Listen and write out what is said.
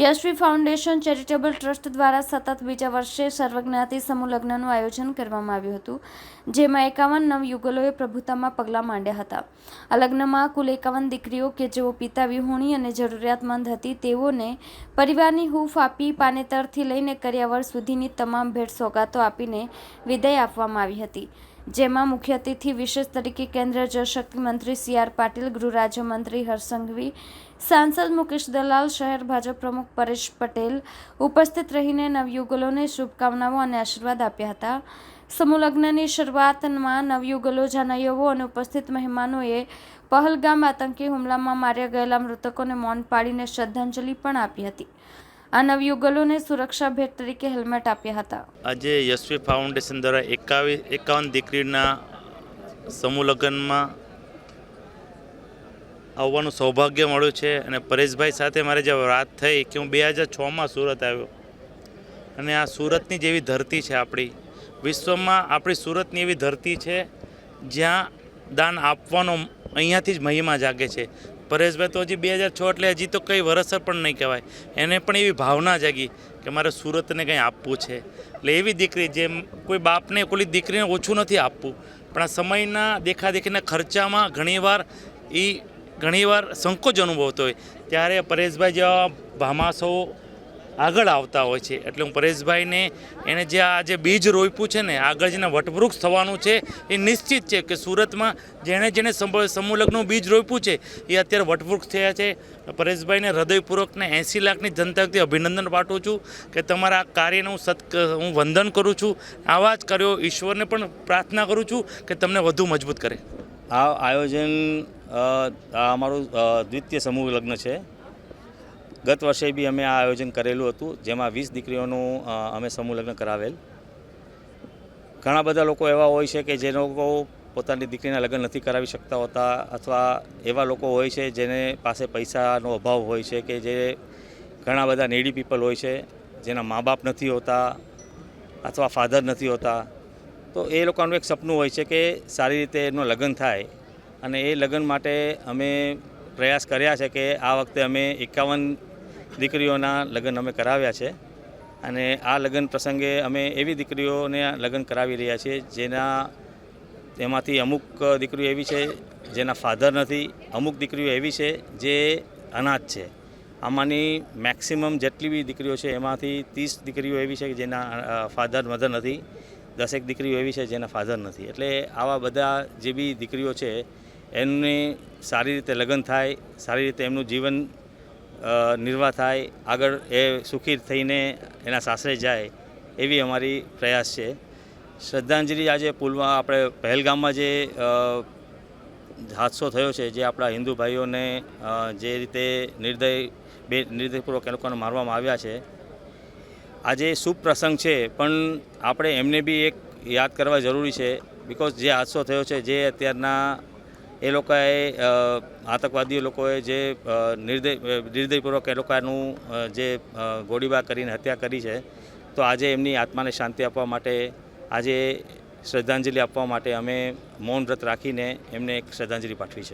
Yashvi foundation charitable trust દ્વારા સતત બીજા વર્ષે સર્વજ્ઞાતિ સમૂહ લગ્નનું આયોજન કરવામાં આવ્યું હતું, જેમાં એકાવન નવયુગલોએ પ્રભુતામાં પગલાં માંડ્યા હતા. આ લગ્નમાં કુલ એકાવન દીકરીઓ કે જેઓ પિતા વિહોણી અને જરૂરિયાતમંદ હતી, તેઓને પરિવારની હૂંફ આપી પાનેતરથી લઈને કર્યાવર સુધીની તમામ ભેટ સોગાતો આપીને વિદાય આપવામાં આવી હતી. જેમાં મુખ્ય અતિથિ વિશેષ તરીકે કેન્દ્રીય જળશક્તિ મંત્રી સી આર પાટીલ, ગૃહ રાજ્યમંત્રી હરસંઘવી, સાંસદ મુકેશ દલાલ, શહેર ભાજપ પ્રમુખ પરેશ પટેલ ઉપસ્થિત રહીને નવયુગલોને શુભકામનાઓ અને આશીર્વાદ આપ્યા હતા. સમૂહલગ્નની શરૂઆતમાં નવયુગલો જાનૈયવો અને ઉપસ્થિત મહેમાનોએ પહલગામ આતંકી હુમલામાં માર્યા ગયેલા મૃતકોને મૌન પાડીને શ્રદ્ધાંજલિ પણ આપી હતી. આ નવયુગલોને સુરક્ષા ભેટ તરીકે હેલ્મેટ આપ્યા હતા. આજે યશવી ફાઉન્ડેશન દ્વારા એકાવી, એકાવન દીકરીના સમૂહ લગ્નમાં આવવાનું સૌભાગ્ય મળ્યું છે અને પરેશભાઈ સાથે મારે જે વાત થઈ કે હું બે હજાર છમાં સુરત આવ્યો. અને આ સુરતની જેવી ધરતી છે આપણી. વિશ્વમાં આપણી સુરતની એવી ધરતી છે જ્યાં દાન આપવાનો અહીંયાથી જ મહિમા જાગે છે. પરેશભાઈ તો હજી બે હજાર છ એટલે હજી તો કંઈ વરસર પણ નહીં કહેવાય. એને પણ એવી ભાવના જાગી કે મારે સુરતને કંઈ આપવું છે. એટલે એવી દીકરી જેમ કોઈ બાપને, કોઈ દીકરીને ઓછું નથી આપવું. પણ આ સમયના દેખાદેખીના ખર્ચામાં ઘણીવાર એ ઘણીવાર સંકોચ અનુભવતો હોય. ત્યારે પરેશભાઈ જેવા ભામાસો આગળ આવતા હોય છે. એટલે હું પરેશભાઈને એને જે આ જે બીજ રોપ્યું છે ને, આગળ જેને વટવૃક્ષ થવાનું છે, એ નિશ્ચિત છે કે સુરતમાં જેણે જેણે સમૂહલગ્નનું સમૂહ બીજ રોપ્યું છે, એ અત્યારે વટવૃક્ષ થયા છે. પરેશભાઈને હૃદયપૂર્વકને એંસી લાખની જનતાથી અભિનંદન પાઠવું છું કે તમારા કાર્યને હું સત હું વંદન કરું છું. આવા જ કાર્યો ઈશ્વરને પણ પ્રાર્થના કરું છું કે તમને વધુ મજબૂત કરે. આ આયોજન અમારું દ્વિતીય સમૂહ લગ્ન છે. ગત વર્ષે બી અમે આ આયોજન કરેલું હતું, જેમાં વીસ દીકરીઓનું અમે સમૂહ લગ્ન કરાવેલ. ઘણા બધા લોકો એવા હોય છે કે જે લોકો પોતાની દીકરીના લગ્ન નથી કરાવી શકતા હોતા, અથવા એવા લોકો હોય છે જેને પાસે પૈસાનો અભાવ હોય છે કે જે ઘણા બધા નેડી પીપલ હોય છે, જેના મા બાપ નથી હોતા, અથવા ફાધર નથી હોતા. તો એ લોકોનું એક સપનું હોય છે કે સારી રીતે એમનું લગ્ન થાય અને એ લગ્ન માટે અમે પ્રયાસ કર્યા છે કે આ વખતે અમે એકાવન દીકરીઓના લગ્ન અમે કરાવ્યા છે. અને આ લગ્ન પ્રસંગે અમે એવી દીકરીઓને લગ્ન કરાવી રહ્યા છીએ, જેના તેમાંથી અમુક દીકરીઓ એવી છે, જેના ફાધર નથી, અમુક દીકરીઓ એવી છે, જે અનાથ છે. આમાંની મેક્સિમમ જેટલી બી દીકરીઓ છે, એમાંથી ત્રીસ દીકરીઓ એવી છે કે જેના ફાધર મધર નથી, દસેક દીકરીઓ એવી છે, જેના ફાધર નથી. એટલે આવા બધા જે બી દીકરીઓ છે, એમને સારી રીતે લગ્ન થાય, સારી રીતે એમનું જીવન નિર્વાહ થાય, આગળ એ સુખી થઈને એના સાસરે જાય, એવી અમારી પ્રયાસ છે. શ્રદ્ધાંજલિ આજે પુલવા આપણે પહેલગામમાં જે હાદસો થયો છે, જે આપણા હિન્દુ ભાઈઓને જે રીતે નિર્દય, બે નિર્દયપૂર્વક એ લોકોને મારવામાં આવ્યા છે. આજે શુભ પ્રસંગ છે, પણ આપણે એમને બી એક યાદ કરવા જરૂરી છે બિકોઝ જે હાદસો થયો છે, જે અત્યારના એ લોકોએ આતંકવાદીઓ લોકોએ જે નિર્દય નિર્દયપૂર્વક એ લોકોનું જે ગોળીબાર કરીને હત્યા કરી છે, તો આજે એમની આત્માને શાંતિ આપવા માટે, આજે શ્રદ્ધાંજલિ આપવા માટે અમે મૌન વ્રત રાખીને એમને એક શ્રદ્ધાંજલિ પાઠવી છે.